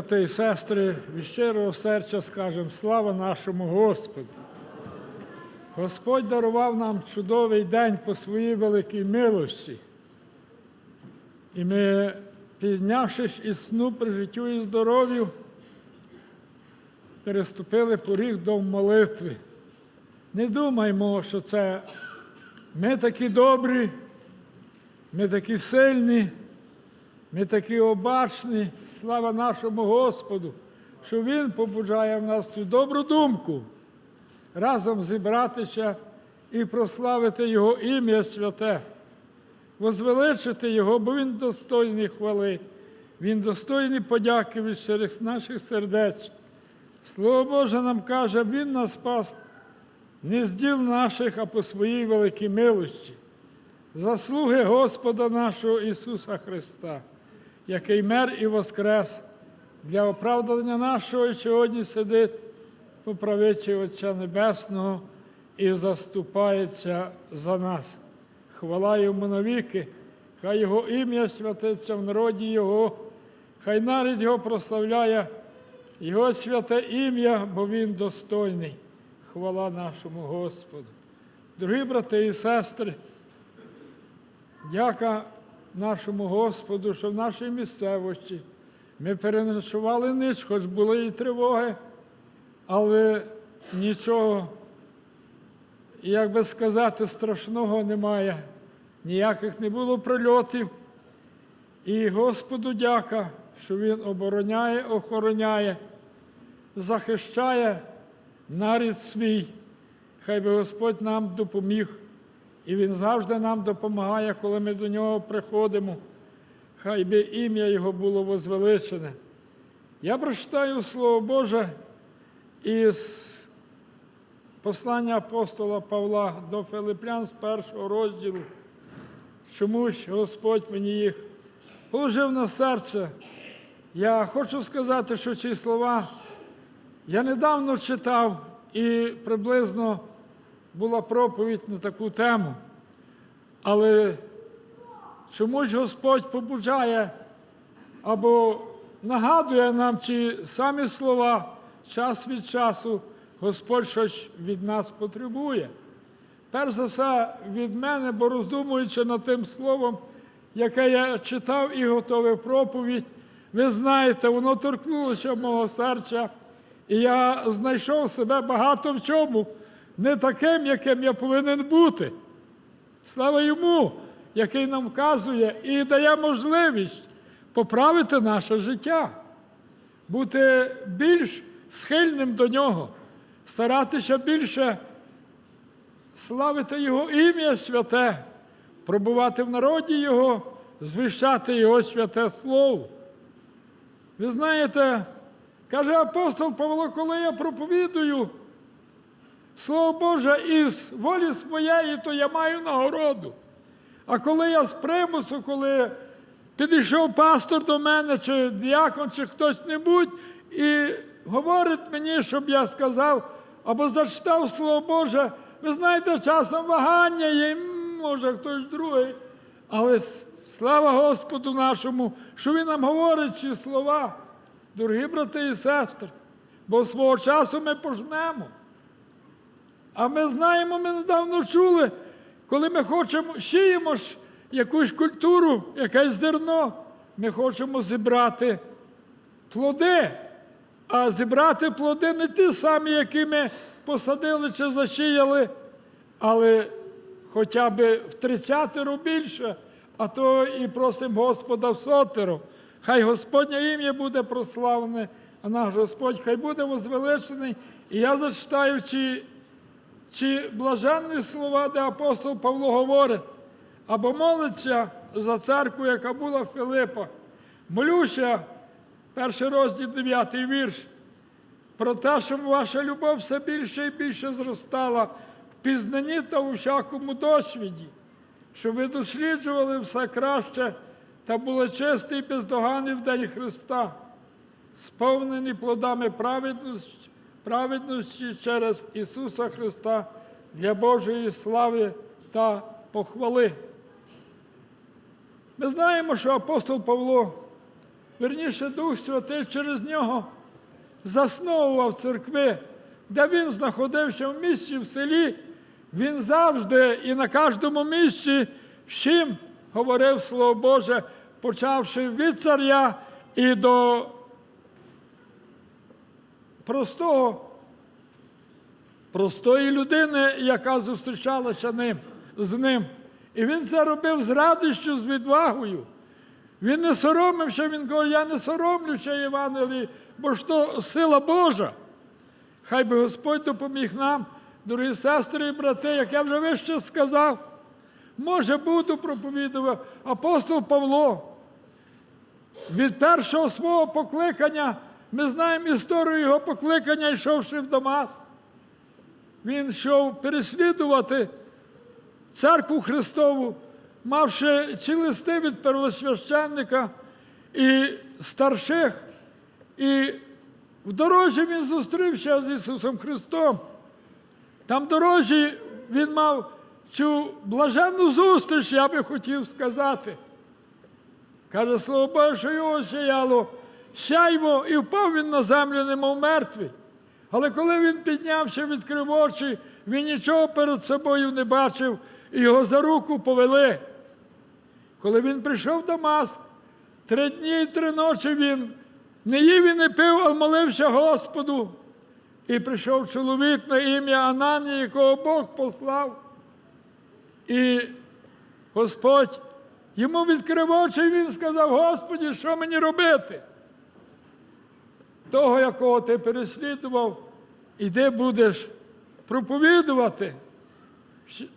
брати і сестри, від щирого серця скажемо слава нашому Господу. Господь дарував нам чудовий день по своїй великій милості. І ми, піднявшись із сну при життю і здоров'ю, переступили поріг до молитви. Не думаймо, що це ми такі добрі, ми такі сильні, ми такі обачні, слава нашому Господу, що Він побуджає в нас цю добру думку разом зібратися і прославити Його ім'я святе, возвеличити Його, бо Він достойний хвали, Він достойний подяки від щирих наших сердець. Слово Боже нам каже, Він нас спас не з діл наших, а по своїй великій милості. Заслуги Господа нашого Ісуса Христа, який мер і воскрес для оправдання нашого і сьогодні сидить по правичі Отця Небесного і заступається за нас. Хвала йому навіки, хай Його ім'я святиться в народі Його, хай нарід Його прославляє Його святе ім'я, бо Він достойний. Хвала нашому Господу. Дорогі брати і сестри, дяка нашому Господу, що в нашій місцевості ми переночували ніч, хоч були і тривоги, але нічого, як би сказати, страшного немає. Ніяких не було прильотів. І Господу дяка, що Він обороняє, охороняє, захищає нарід свій. Хай би Господь нам допоміг. І Він завжди нам допомагає, коли ми до нього приходимо. Хай би ім'я Його було возвеличене. Я прочитаю Слово Боже із послання апостола Павла до Филиплян з першого розділу. Чомусь Господь мені їх положив на серце. Я хочу сказати, що ці слова я недавно читав і приблизно була проповідь на таку тему. Але чомусь Господь побуджає або нагадує нам ці самі слова час від часу Господь щось від нас потребує. Перш за все від мене, бо роздумуючи над тим словом, яке я читав і готовив проповідь, ви знаєте, воно торкнулося мого серця, і я знайшов себе багато в чому, не таким, яким я повинен бути. Слава йому, який нам вказує і дає можливість поправити наше життя, бути більш схильним до нього, старатися більше славити Його ім'я святе, пробувати в народі Його, звіщати Його святе Слово. Ви знаєте, каже апостол Павло, коли я проповідую Слово Боже із волі своєї, то я маю нагороду. А коли я з примусу, коли підійшов пастор до мене, чи діакон, чи хтось небудь, і говорить мені, щоб я сказав або зачитав Слово Боже, ви знаєте, часом вагання є, може хтось другий. Але слава Господу нашому, що Він нам говорить ці слова, дорогі брати і сестри, бо свого часу ми пожнемо. А ми знаємо, ми недавно чули, коли ми хочемо, сіємо ж якусь культуру, якесь зерно, ми хочемо зібрати плоди, а зібрати плоди не ті самі, які ми посадили чи засіяли, але хоча б в тридцятеро більше, а то і просимо Господа в сотеро. Хай Господнє ім'я буде прославлене, а наш Господь хай буде возвеличений. І я зачитаю ці, ці блаженні слова, де апостол Павло говорить, або молиться за церкву, яка була в Филипах. Молюся, перший розділ, дев'ятий вірш про те, щоб ваша любов все більше і більше зростала в пізнанні та у всякому досвіді, щоб ви досліджували все краще та були чисті і бездоганні в День Христа, сповнені плодами праведності, праведності через Ісуса Христа для Божої слави та похвали. Ми знаємо, що апостол Павло верніше Дух Святий через нього засновував церкви, де він знаходився в місті, в селі, він завжди і на кожному місці всім говорив Слово Боже, почавши від царя і до простого, простої людини, яка зустрічалася ним, з ним. І він це робив з радістю, з відвагою. Він не соромився, він каже, я не соромлюся Євангелії, бо ж то сила Божа. Хай би Господь допоміг нам, дорогі сестри і брати, як я вже вище сказав. Може, буду проповідувати апостол Павло. Від першого свого покликання ми знаємо історію його покликання, йшовши в Дамаск. Він йшов переслідувати церкву Христову, мавши ці листи від первосвященника і старших. І в дорожі він зустрівся з Ісусом Христом. Там в дорожі він мав цю блаженну зустріч, я би хотів сказати. Каже, слово Боже, що його сіяло сяйво, і впав він на землю, немов мертвий. Але коли він піднявся, відкрив очі, він нічого перед собою не бачив, і його за руку повели. Коли він прийшов в Дамаск, три дні і три ночі він не їв і не пив, а молився Господу. І прийшов чоловік на ім'я Ананія, якого Бог послав. І Господь йому відкрив очі, і він сказав: Господі, що мені робити? Того, якого ти переслідував, іди будеш проповідувати,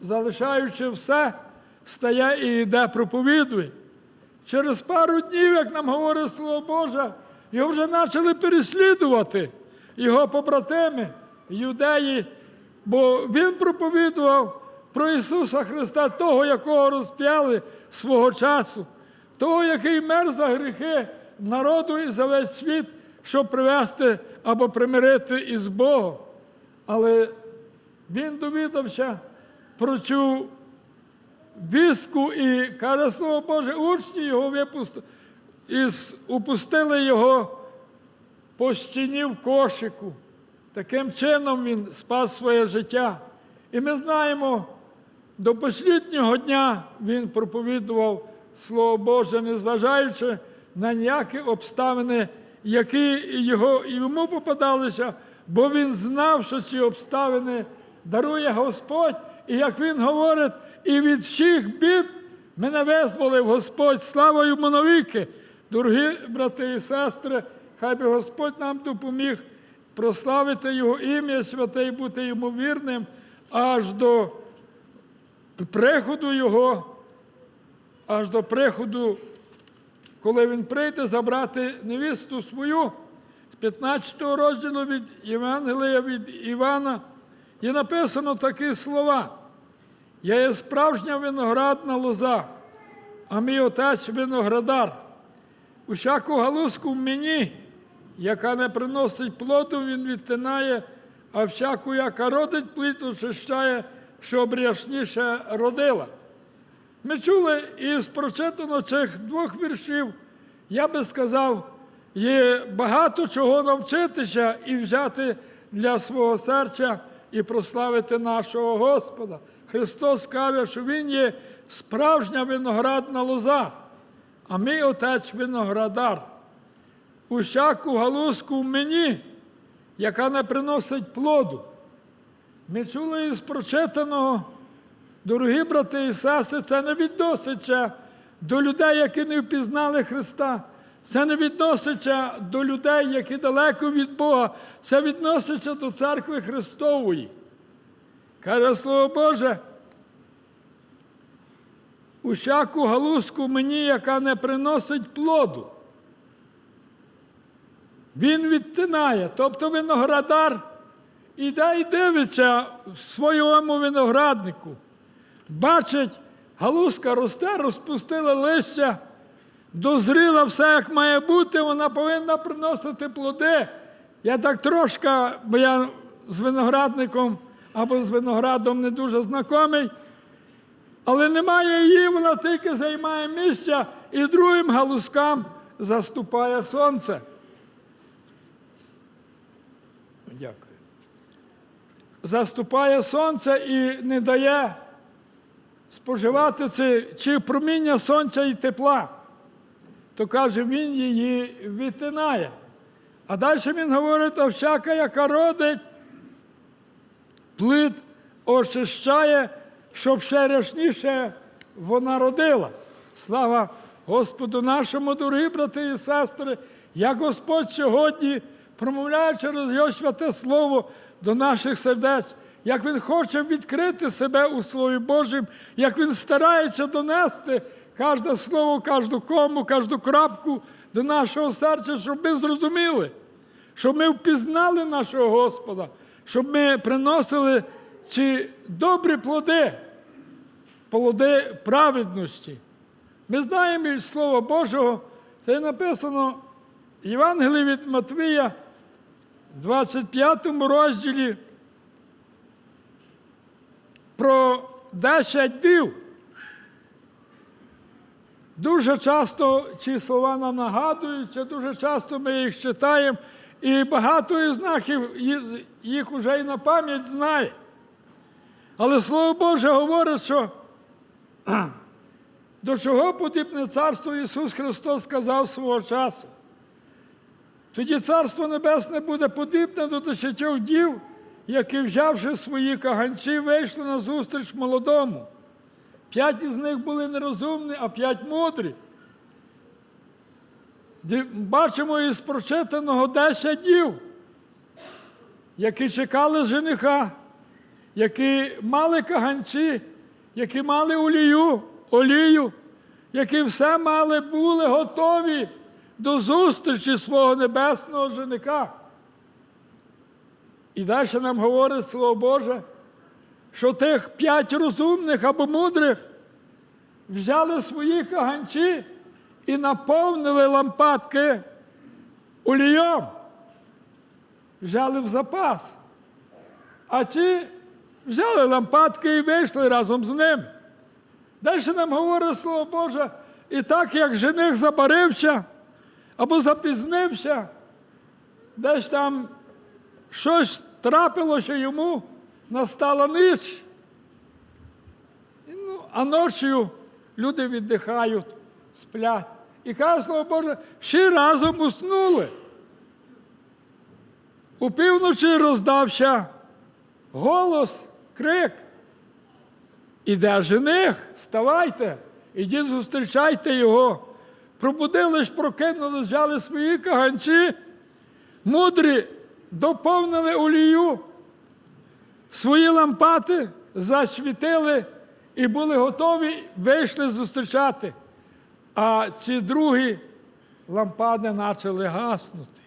залишаючи все, стає і йде проповідуй. Через пару днів, як нам говорить Слово Боже, його вже почали переслідувати, його побратими, юдеї, бо він проповідував про Ісуса Христа, того, якого розп'яли свого часу, того, який мер за гріхи народу і за весь світ, щоб привести або примирити із Богом. Але він довідався про цю віску і каже слово Боже, учні його випустили, і упустили його по стіні в кошику. Таким чином він спас своє життя. І ми знаємо, до посліднього дня він проповідував Слово Боже, незважаючи на ніякі обставини, які його, йому попадалися, бо він знав, що ці обставини дарує Господь. І як він говорить, і від всіх бід мене визволив Господь, слава йому навіки. Дорогі брати і сестри, хай би Господь нам допоміг прославити Його ім'я святе і бути йому вірним аж до приходу Його, аж до приходу, коли Він прийде забрати невісту свою. З 15 розділу від Євангелія від Івана є написано такі слова. Я є справжня виноградна лоза, а мій отець виноградар. Усяку галузку в мені, яка не приносить плоду, він відтинає, а всяку, яка родить плід, очищає, щоб рясніше родила. Ми чули із прочитано цих двох віршів, я би сказав, є багато чого навчитися і взяти для свого серця і прославити нашого Господа. Христос каже, що Він є справжня виноградна лоза, а мій отець виноградар. Усяку галузку в мені, яка не приносить плоду. Ми чули із прочитаного, дорогі брати і сестри, це не відноситься до людей, які не впізнали Христа. Це не відноситься до людей, які далеко від Бога. Це відноситься до церкви Христової. Каже Слово Боже, усяку галузку мені, яка не приносить плоду. Він відтинає, тобто виноградар іде і дивиться в своєму винограднику. Бачить, галузка росте, розпустила листя, дозріла все, як має бути, вона повинна приносити плоди. Я так трошки, бо я з виноградником або з виноградом не дуже знайомий, але немає її, вона тільки займає місця і другим галузкам заступає сонце. Дякую. Заступає сонце і не дає споживати це чи проміння сонця і тепла, то каже, він її відтинає. А далі він говорить, а всяка, яка родить, плит очищає, щоб ще рясніше вона родила. Слава Господу нашому, дорогі брати і сестри, як Господь сьогодні промовляє через його святе Слово до наших сердець, як Він хоче відкрити себе у Слові Божому, як Він старається донести кожне слово, кожну кому, кожну крапку до нашого серця, щоб ми зрозуміли, щоб ми впізнали нашого Господа, щоб ми приносили ці добрі плоди, плоди праведності. Ми знаємо із Слова Божого, це написано в Євангелії від Матвія, 25 розділі про 10 днів. Дуже часто ці слова нам нагадуються, дуже часто ми їх читаємо, і багато із нас їх- вже і на пам'ять знає. Але Слово Боже говорить, що до чого подібне царство Ісус Христос сказав свого часу. Тоді Царство Небесне буде подібне до десятьох дів, які, взявши свої каганці, вийшли на зустріч молодому. П'ять із них були нерозумні, а п'ять мудрі. Бачимо із прочитаного десять дів, які чекали жениха, які мали каганці, які мали олію, олію, які все мали, були готові до зустрічі свого небесного женика. І далі нам говорить Слово Боже, що тих п'ять розумних або мудрих взяли свої каганці і наповнили лампадки олієм, взяли в запас. А ці взяли лампадки і вийшли разом з ним. Далі нам говорить Слово Боже, і так як жених забарився або запізнився, десь там щось трапилося йому, настала ніч. Ну, а ночі люди віддихають, сплять. І каже Слово Боже, всі разом уснули. У півночі роздався голос, крик. Іде жених, вставайте, ідіть зустрічайте його. Пробудились, прокинули, взяли свої каганці, мудрі доповнили олію, свої лампати засвітили і були готові, вийшли зустрічати. А ці другі лампади почали гаснути.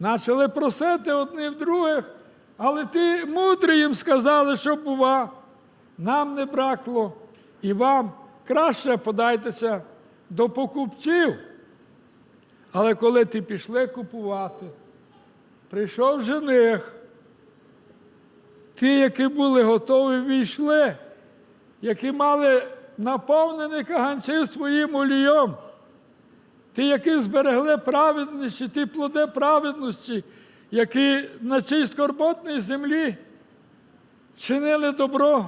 Почали просити одні в других, але ті мудрі їм сказали, що бува, нам не бракло, і вам краще подайтеся до покупців. Але коли ти пішли купувати, прийшов жених, ті, які були готові, війшли, які мали наповнені каганці своїм олієм, ті, які зберегли праведності, ті плоди праведності, які на цій скорботній землі чинили добро,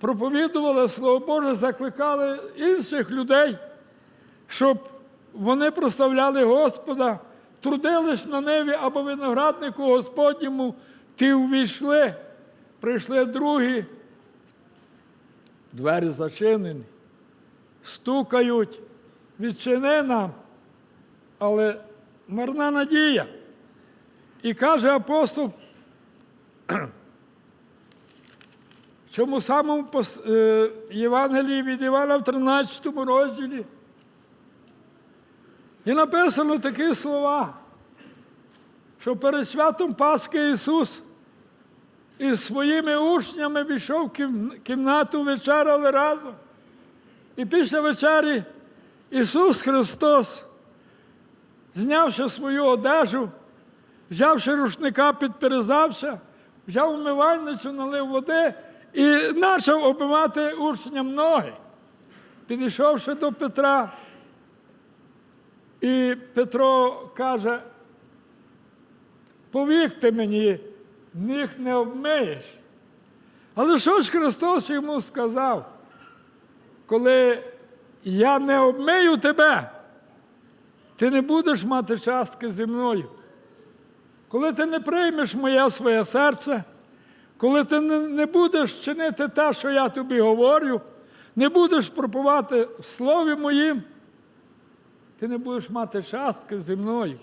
проповідували Слово Боже, закликали інших людей, щоб вони прославляли Господа, трудились на небі або винограднику Господньому, ті увійшли, прийшли другі, двері зачинені, стукають, відчини нам, але марна надія. І каже апостол, в цьому самому е, Євангелії від Івана в 13 розділі. І написано такі слова, що перед святом Пасхи Ісус із своїми учнями війшов в кімнату, вечеряли разом. І після вечері Ісус Христос, знявши свою одежу, взявши рушника, підперезався, взяв умивальницю, налив води і почав обмивати учням ноги. Підійшовши до Петра, І Петро каже, повік ти мені, них не обмиєш. Але що ж Христос йому сказав? Коли я не обмию тебе, ти не будеш мати частки зі мною. Коли ти не приймеш моє своє серце, коли ти не будеш чинити те, що я тобі говорю, не будеш пропувати в слові моїм, ти не будеш мати частки зі мною.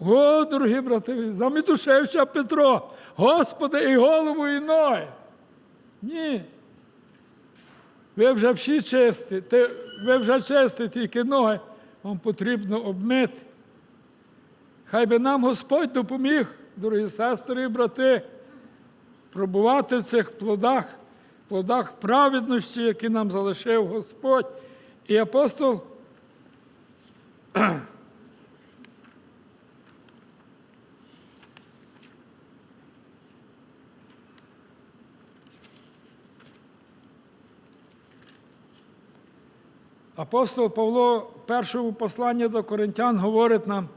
О, дорогі брати, замітушився Петро, Господи, і голову, і ноги. Ні. Ви вже всі чисті, ти, ви вже чисті, тільки ноги вам потрібно обмити. Хай би нам Господь допоміг, дорогі сестри і брати, пробувати в цих плодах, плодах праведності, які нам залишив Господь. І апостол Апостол Павло в першому посланні до Коринтян говорить нам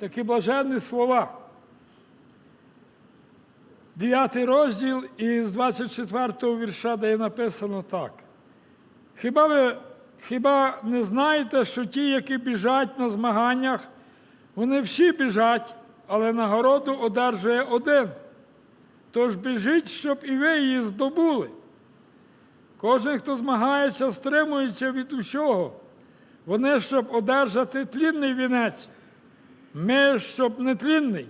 такі блаженні слова. Дев'ятий розділ із 24 го вірша, де є написано так. Хіба ви хіба не знаєте, що ті, які біжать на змаганнях, вони всі біжать, але нагороду одержує один. Тож біжіть, щоб і ви її здобули. Кожен, хто змагається, стримується від усього. Вони, щоб одержати тлінний вінець, ми, щоб нетлінний.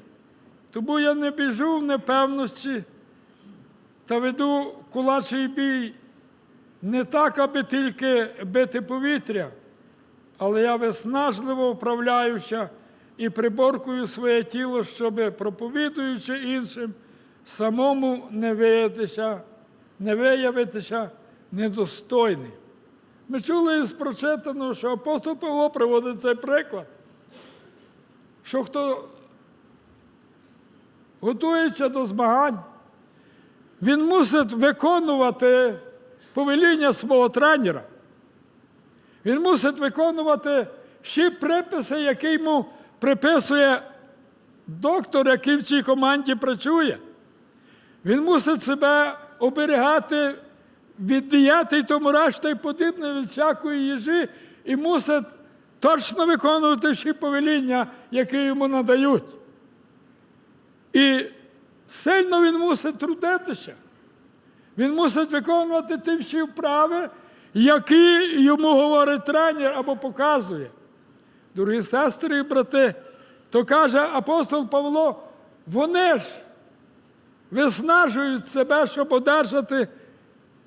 Тому я не біжу в непевності та веду кулачий бій не так, аби тільки бити повітря, але я виснажливо вправляюся і приборкую своє тіло, щоби, проповідуючи іншим, самому не виявитися, не виявитися недостойним. Ми чули із прочитаного, що апостол Павло приводить цей приклад, що хто готується до змагань, він мусить виконувати повеління свого тренера. Він мусить виконувати всі приписи, які йому приписує доктор, який в цій команді працює. Він мусить себе оберігати від дієти і тому решта і подібне від всякої їжі, і мусить точно виконувати всі повеління, які йому надають. І сильно він мусить трудитися. Він мусить виконувати ті всі вправи, які йому говорить тренер або показує. Дорогі сестри і брати, то каже апостол Павло, вони ж виснажують себе, щоб одержати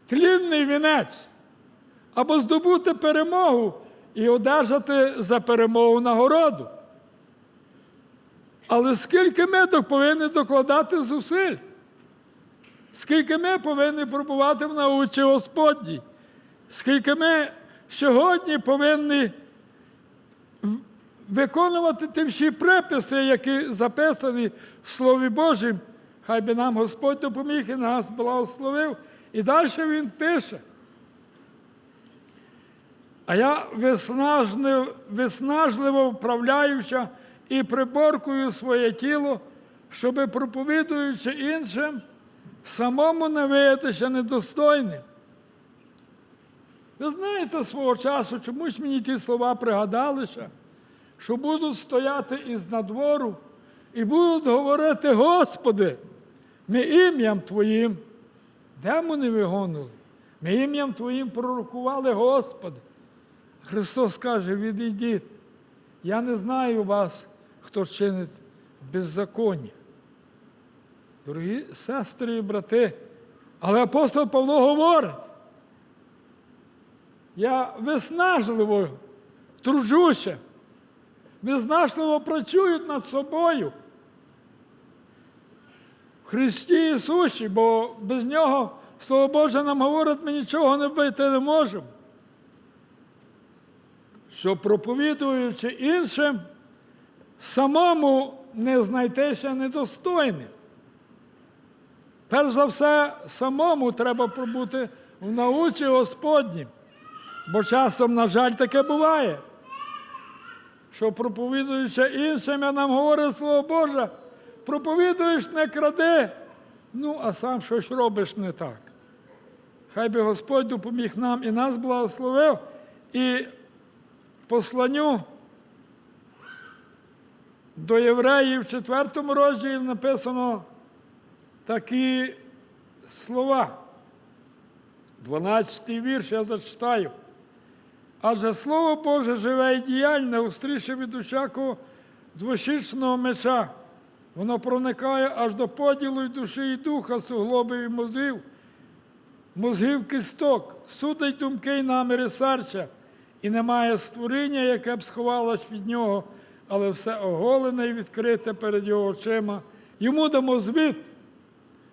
тлінний вінець, або здобути перемогу і одержати за перемогу нагороду. Але скільки ми повинні докладати зусиль? Скільки ми повинні пробувати в науці Господній? Скільки ми сьогодні повинні виконувати ті всі приписи, які записані в Слові Божім, хай би нам Господь допоміг і нас благословив. І далі він пише. А я виснажливо, виснажливо вправляюся і приборкую своє тіло, щоби, проповідуючи іншим, самому не виятися недостойним. Ви знаєте свого часу, чомусь мені ті слова пригадалися, що будуть стояти із надвору і будуть говорити, Господи, ми ім'ям Твоїм. Демони вигонили. Ми ім'ям Твоїм пророкували Господи. Христос каже, відійдіть. Я не знаю вас, хто чинить беззаконня. Дорогі сестри і брати, але апостол Павло говорить, я виснажливо тружуся, виснажливо працюю над собою. В Христі Ісусі, бо без Нього, Слово Боже, нам говорить, ми нічого не бити не можемо. Що проповідуючи іншим, самому не знайтеся недостойним. Перш за все, самому треба пробути в науці Господнім. Бо часом, на жаль, таке буває, що проповідуючи іншим, я нам говорить Слово Боже, проповідуєш, не кради, ну а сам щось робиш не так. Хай би Господь допоміг нам і нас благословив. І посланню до євреїв в 4 розділі написано такі слова. 12 вірш я зачитаю. Адже Слово Боже живе і діяльне, устріше від усякого двошічного меча. Воно проникає аж до поділу й душі і духа, суглобів і мозгів, мозгів кісток, судить думки й наміри серця, і немає створіння, яке б сховалось від нього, але все оголене і відкрите перед його очима. Йому дамо звіт.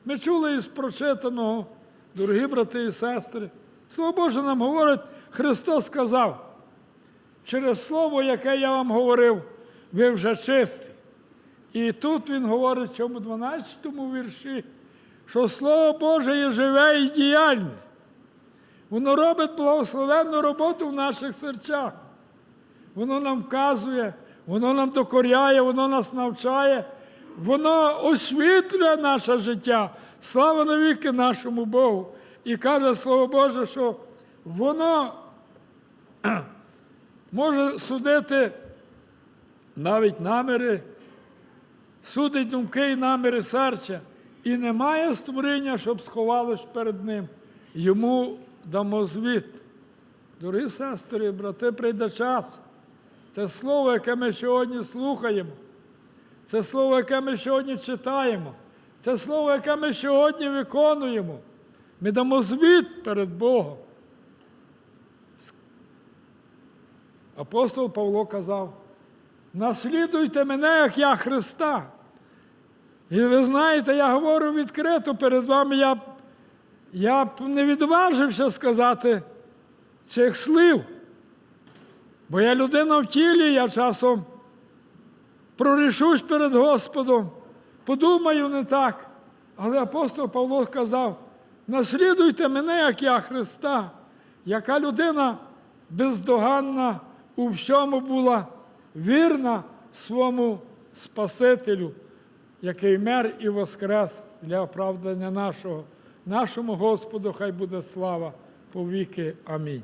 Ми чули із прочитаного, дорогі брати і сестри. Слово Боже нам говорить, Христос сказав, через Слово, яке я вам говорив, ви вже чисті. І тут Він говорить в цьому 12 вірші, що Слово Боже є живе і діяльне. Воно робить благословенну роботу в наших серцях. Воно нам вказує, воно нам докоряє, воно нас навчає, воно освітлює наше життя. Слава навіки нашому Богу. І каже Слово Боже, що воно може судити навіть наміри, судить думки і наміри серця. І немає створіння, щоб сховалось перед ним. Йому дамо звіт. Дорогі сестри, брати, прийде час. Це слово, яке ми сьогодні слухаємо. Це слово, яке ми сьогодні читаємо. Це слово, яке ми сьогодні виконуємо. Ми дамо звіт перед Богом. Апостол Павло казав: наслідуйте мене, як я Христа. І ви знаєте, я говорю відкрито перед вами, я я б не відважився сказати цих слів. Бо я людина в тілі, я часом прорішусь перед Господом, подумаю не так. Але апостол Павло сказав: наслідуйте мене, як я Христа, яка людина бездоганна у всьому була вірна своєму Спасителю, який мер і воскрес для оправдання нашого. Нашому Господу хай буде слава повіки. Амінь.